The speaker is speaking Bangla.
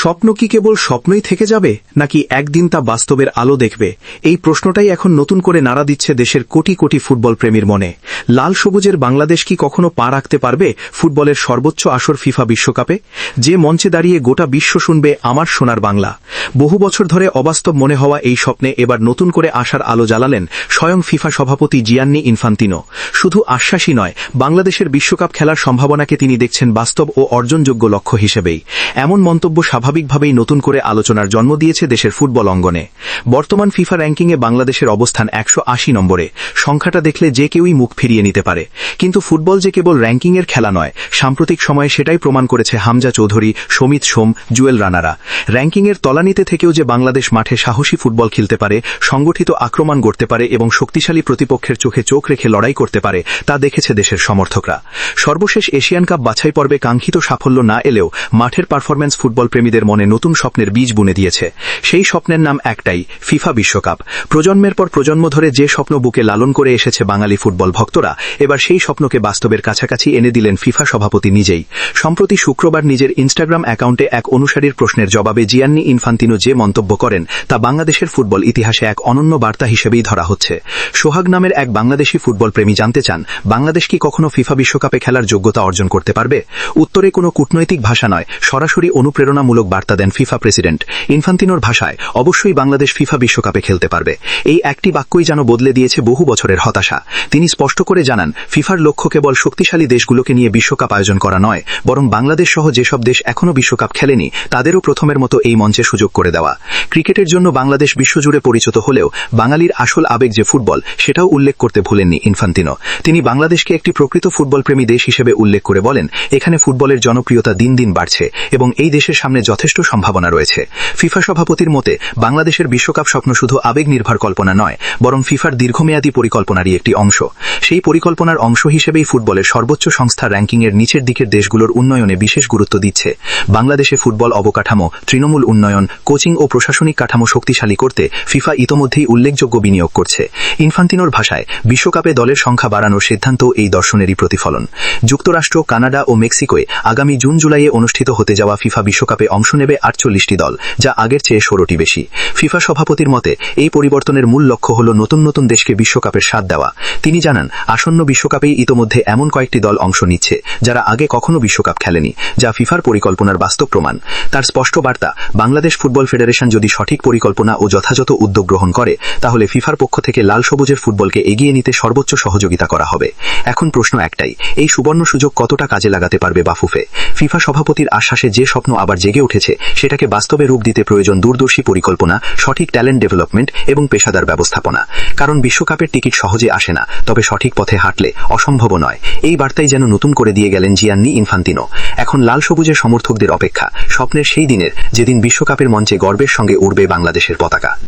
স্বপ্ন কি কেবল স্বপ্নই থেকে যাবে, নাকি একদিন তা বাস্তবের আলো দেখবে? এই প্রশ্নটাই এখন নতুন করে নাড়া দিচ্ছে দেশের কোটি কোটি ফুটবল প্রেমীর মনে। লাল সবুজের বাংলাদেশ কি কখনো পা রাখতে পারবে ফুটবলের সর্বোচ্চ আসর ফিফা বিশ্বকাপে? যে মঞ্চে দাঁড়িয়ে গোটা বিশ্ব শুনবে আমার সোনার বাংলা। বহু বছর ধরে অবাস্তব মনে হওয়া এই স্বপ্নে এবার নতুন করে আসার আলো জ্বালালেন স্বয়ং ফিফা সভাপতি জিয়ান্নি ইনফান্তিনো। শুধু আশ্বাসই নয়, বাংলাদেশের বিশ্বকাপ খেলার সম্ভাবনাকে তিনি দেখছেন বাস্তব ও অর্জনযোগ্য লক্ষ্য হিসেবেই। এমন মন্তব্য স্বাভাবিকভাবেই নতুন করে আলোচনার জন্ম দিয়েছে দেশের ফুটবল অঙ্গনে। বর্তমান ফিফা র্যাঙ্কিংয়ে বাংলাদেশের অবস্থান একশো আশি নম্বরে। সংখ্যাটা দেখলে যে কেউই মুখ ফিরিয়ে নিতে পারে। কিন্তু ফুটবল যে কেবল র্যাঙ্কিংয়ের খেলা নয়, সাম্প্রতিক সময়ে সেটাই প্রমাণ করেছে হামজা চৌধুরী, সমিত সোম, জুয়েল রানারা। র্যাঙ্কিংয়ের তলানিতে থেকেও যে বাংলাদেশ মাঠে সাহসী ফুটবল খেলতে পারে, সংগঠিত আক্রমণ গড়তে পারে এবং শক্তিশালী প্রতিপক্ষের চোখে চোখ রেখে লড়াই করতে পারে, তা দেখেছে দেশের সমর্থকরা। সর্বশেষ এশিয়ান কাপ বাছাই পর্বে কাঙ্ক্ষিত সাফল্য না এলেও মাঠের পারফরম্যান্স ফুটবল প্রেমীদের মনে নতুন স্বপ্নের বীজ বুনে দিয়েছে। সেই স্বপ্নের নাম একটাই, ফিফা বিশ্বকাপ। প্রজন্মের পর প্রজন্ম ধরে যে স্বপ্ন বুকে লালন করে এসেছে বাঙালি ফুটবল ভক্তরা, এবার সেই স্বপ্নকে বাস্তবের কাছাকাছি এনে দিলেন ফিফা সভাপতি নিজেই। সম্প্রতি শুক্রবার নিজের ইনস্টাগ্রাম অ্যাকাউন্টে এক অনুসারীর প্রশ্নের জবাবে জিয়ান্নি ইনফান্তিনো যে মন্তব্য করেন, তা বাংলাদেশের ফুটবল ইতিহাসে এক অনন্য বার্তা হিসেবেই ধরা হচ্ছে। সোহাগ নামের এক বাংলাদেশি ফুটবল প্রেমী জানতে চান, বাংলাদেশ কি কখনো ফিফা বিশ্বকাপে খেলার যোগ্যতা অর্জন করতে পারবে? উত্তরে কোনো কূটনৈতিক ভাষা নয়, সরাসরি অনুপ্রেরণামূলক বার্তা দেন ফিফা প্রেসিডেন্ট। ইনফান্তিনোর ভাষায়, অবশ্যই বাংলাদেশ ফিফা বিশ্বকাপে খেলতে পারবে। এই একটি বাক্যই যেন বদলে দিয়েছে বহু বছরের হতাশা। তিনি স্পষ্ট করে জানান, ফিফার লক্ষ্য কেবল শক্তিশালী দেশগুলোকে নিয়ে বিশ্বকাপ আয়োজন করা নয়, বরং বাংলাদেশ সহ যেসব দেশ এখনও বিশ্বকাপ খেলেনি, তাদেরও প্রথমের মতো এই মঞ্চে সুযোগ করে দেওয়া। ক্রিকেটের জন্য বাংলাদেশ বিশ্বজুড়ে পরিচিত হলেও, বাঙালির আসল আবেগ যে ফুটবল, সেটাও উল্লেখ করতে ভুলেননি ইনফান্তিনো। তিনি বাংলাদেশকে একটি প্রকৃত ফুটবল প্রেমী দেশ হিসেবে উল্লেখ করে বলেন, এখানে ফুটবলের জনপ্রিয়তা দিন দিন বাড়ছে এবং এই দেশের সামনে যথেষ্ট সম্ভাবনা রয়েছে। ফিফা সভাপতির মতে, বাংলাদেশের বিশ্বকাপ স্বপ্ন শুধু আবেগ নির্ভর কল্পনা নয়, বরং ফিফার দীর্ঘমেয়াদী পরিকল্পনারই একটি অংশ। সেই পরিকল্পনার অংশ হিসেবেই ফুটবলের সর্বোচ্চ সংস্থা র্যাঙ্কিংয়ের নিচের দিকের দেশগুলোর উন্নয়নে বিশেষ গুরুত্ব দিচ্ছে। বাংলাদেশে ফুটবল অবকাঠামো, তৃণমূল উন্নয়ন, কোচিং ও প্রশাসনিক কাঠামো শক্তিশালী করতে ফিফা ইতোমধ্যেই উল্লেখযোগ্য বিনিয়োগ করছে। ইনফান্তিনোর ভাষায়, বিশ্বকাপে দলের সংখ্যা বাড়ানোর সিদ্ধান্ত এই দর্শনেরই প্রতিফলন। যুক্তরাষ্ট্র, কানাডা ও মেক্সিকোয় আগামী জুন জুলাইয়ে অনুষ্ঠিত হতে যাওয়া ফিফা বিশ্বকাপে অংশ নেবে আটচল্লিশটি দল, যা আগের চেয়ে ষোলোটি বেশি। ফিফা সভাপতির মতে, এই পরিবর্তনের মূল লক্ষ্য হল নতুন নতুন দেশকে বিশ্বকাপের স্বাদ দেওয়া। তিনি জানান, আসন্ন বিশ্বকাপেই ইতোমধ্যে এমন কয়েকটি দল অংশ নিচ্ছে, যারা আগে কখনো বিশ্বকাপ খেলেনি, যা ফিফার পরিকল্পনার বাস্তব প্রমাণ। তার স্পষ্ট বার্তা, বাংলাদেশ ফুটবল ফেডারেশন যদি সঠিক পরিকল্পনা ও যথাযথ উদ্যোগ গ্রহণ করে, তাহলে ফিফার পক্ষ থেকে লাল সবুজের ফুটবলকে এগিয়ে নিতে সর্বোচ্চ সহযোগিতা করা হবে। এখন প্রশ্ন একটাই, এই সুবর্ণ সুযোগ কতটা কাজে লাগাতে পারবে বাফুফে? ফিফা সভাপতির আশ্বাসে যে স্বপ্ন আবার জেগে উঠেছে, সেটাকে বাস্তবে রূপ দিতে প্রয়োজন দূরদর্শী পরিকল্পনা, সঠিক ট্যালেন্ট ডেভেলপমেন্ট এবং পেশাদার ব্যবস্থাপনা। কারণ বিশ্বকাপের টিকিট সহজে আসে না, তবে সঠিক পথে হাঁটলে অসম্ভব নয়। এই বার্তাই যেন নতুন করে দিয়ে গেলেন জিয়ান্নি ইনফান্তিনো। এখন লাল সবুজের সমর্থকদের অপেক্ষা, স্বপ্নের সেই দিনের, যেদিন বিশ্বকাপের মঞ্চে গর্বের সঙ্গে উড়বে বাংলাদেশের পতাকা।